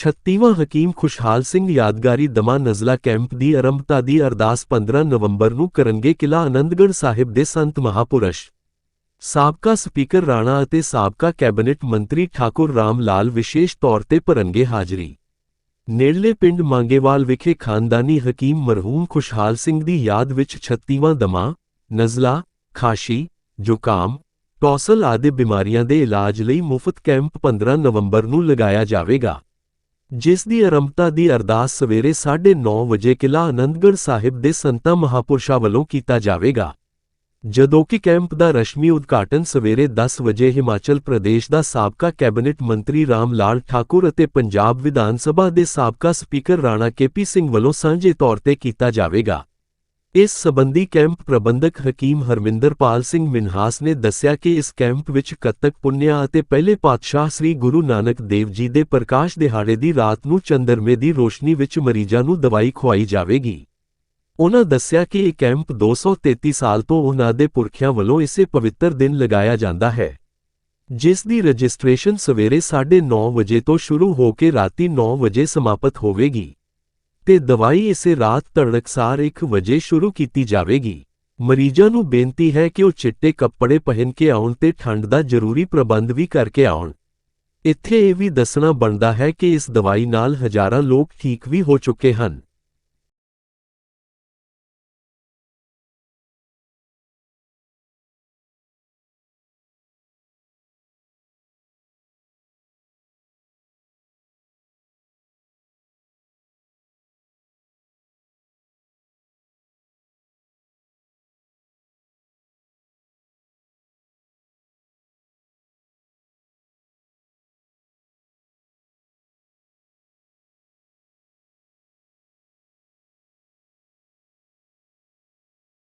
36ਵਾਂ ਹਕੀਮ ਖੁਸ਼ਹਾਲ ਸਿੰਘ ਯਾਦਗਾਰੀ ਦਮਾ ਨਜ਼ਲਾ ਕੈਂਪ ਦੀ ਆਰੰਭਤਾ ਦੀ ਅਰਦਾਸ 15 ਨਵੰਬਰ ਨੂੰ ਕਰਨਗੇ ਕਿਲਾ ਆਨੰਦਗੜ੍ਹ ਸਾਹਿਬ ਦੇ ਸੰਤ ਮਹਾਪੁਰਸ਼। ਸਾਬਕਾ ਸਪੀਕਰ ਰਾਣਾ ਅਤੇ ਸਾਬਕਾ ਕੈਬਨਿਟ ਮੰਤਰੀ ਠਾਕੁਰ ਰਾਮ ਲਾਲ ਵਿਸ਼ੇਸ਼ ਤੌਰ ਤੇ ਭਰਨਗੇ ਹਾਜ਼ਰੀ। ਨੇੜਲੇ ਪਿੰਡ ਮੰਗੇਵਾਲ ਵਿਖੇ ਖਾਨਦਾਨੀ ਹਕੀਮ ਮਰਹੂਮ ਖੁਸ਼ਹਾਲ ਸਿੰਘ ਦੀ ਯਾਦ ਵਿੱਚ 36ਵਾਂ ਦਮਾ, ਨਜ਼ਲਾ, ਖਾਸ਼ੀ, ਜ਼ੁਕਾਮ, ਟੌਸਲ ਆਦਿ ਬਿਮਾਰੀਆਂ ਦੇ ਇਲਾਜ ਲਈ ਮੁਫਤ ਕੈਂਪ 15 ਨਵੰਬਰ ਨੂੰ ਲਗਾਇਆ ਜਾਵੇਗਾ। ਜਿਸ ਦੀ ਆਰੰਭਤਾ ਦੀ ਅਰਦਾਸ ਸਵੇਰੇ 9:30 ਵਜੇ ਕਿਲਾ ਆਨੰਦਗੜ੍ਹ ਸਾਹਿਬ ਦੇ ਸੰਤਾਂ ਮਹਾਪੁਰਸ਼ਾਂ ਵੱਲੋਂ ਕੀਤਾ ਜਾਵੇਗਾ। ਜਦੋਂ ਕਿ ਕੈਂਪ ਦਾ ਰਸ਼ਮੀ ਉਦਘਾਟਨ ਸਵੇਰੇ 10 ਵਜੇ ਹਿਮਾਚਲ ਪ੍ਰਦੇਸ਼ ਦਾ ਸਾਬਕਾ ਕੈਬਨਿਟ ਮੰਤਰੀ ਰਾਮ ਲਾਲ ਠਾਕੁਰ ਅਤੇ ਪੰਜਾਬ ਵਿਧਾਨ ਸਭਾ ਦੇ ਸਾਬਕਾ ਸਪੀਕਰ ਰਾਣਾ ਕੇਪੀ ਸਿੰਘ ਵੱਲੋਂ ਸਾਂਝੇ ਤੌਰ ਤੇ ਕੀਤਾ ਜਾਵੇਗਾ। ਇਸ ਸਬੰਧੀ ਕੈਂਪ ਪ੍ਰਬੰਧਕ ਹਕੀਮ ਹਰਮਿੰਦਰਪਾਲ ਸਿੰਘ ਮਿਨਹਾਸ ਨੇ ਦੱਸਿਆ ਕਿ ਇਸ ਕੈਂਪ ਵਿੱਚ ਕੱਤਕ ਪੁੰਨਿਆ ਅਤੇ ਪਹਿਲੇ ਪਾਤਸ਼ਾਹ ਸ੍ਰੀ ਗੁਰੂ ਨਾਨਕ ਦੇਵ ਜੀ ਦੇ ਪ੍ਰਕਾਸ਼ ਦਿਹਾੜੇ ਦੀ ਰਾਤ ਨੂੰ ਚੰਦਰਮੇ ਦੀ ਰੋਸ਼ਨੀ ਵਿੱਚ ਮਰੀਜ਼ਾਂ ਨੂੰ ਦਵਾਈ ਖਵਾਈ ਜਾਵੇਗੀ। ਉਨ੍ਹਾਂ ਦੱਸਿਆ ਕਿ ਇਹ ਕੈਂਪ 233 ਸਾਲ ਤੋਂ ਉਹਨਾਂ ਦੇ ਪੁਰਖਿਆਂ ਵੱਲੋਂ ਇਸੇ ਪਵਿੱਤਰ ਦਿਨ ਲਗਾਇਆ ਜਾਂਦਾ ਹੈ। ਜਿਸ ਦੀ ਰਜਿਸਟ੍ਰੇਸ਼ਨ ਸਵੇਰੇ 9:30 ਵਜੇ ਤੋਂ ਸ਼ੁਰੂ ਹੋ ਕੇ ਰਾਤੀ 9 ਵਜੇ ਸਮਾਪਤ ਹੋਵੇਗੀ। ਤੇ ਦਵਾਈ ਇਸੇ ਰਾਤ ਤੜਕਸਾਰ 1 ਵਜੇ ਸ਼ੁਰੂ ਕੀਤੀ ਜਾਵੇਗੀ। ਮਰੀਜ਼ਾਂ ਨੂੰ ਬੇਨਤੀ ਹੈ ਕਿ ਉਹ ਚਿੱਟੇ ਕੱਪੜੇ ਪਹਿਨ ਕੇ ਆਉਣ ਤੇ ਠੰਡ ਦਾ ਜ਼ਰੂਰੀ ਪ੍ਰਬੰਧ ਵੀ ਕਰਕੇ ਆਉਣ। ਇੱਥੇ ਇਹ ਵੀ ਦੱਸਣਾ ਬਣਦਾ ਹੈ ਕਿ ਇਸ ਦਵਾਈ ਨਾਲ ਹਜ਼ਾਰਾਂ ਲੋਕ ਠੀਕ ਵੀ ਹੋ ਚੁੱਕੇ ਹਨ।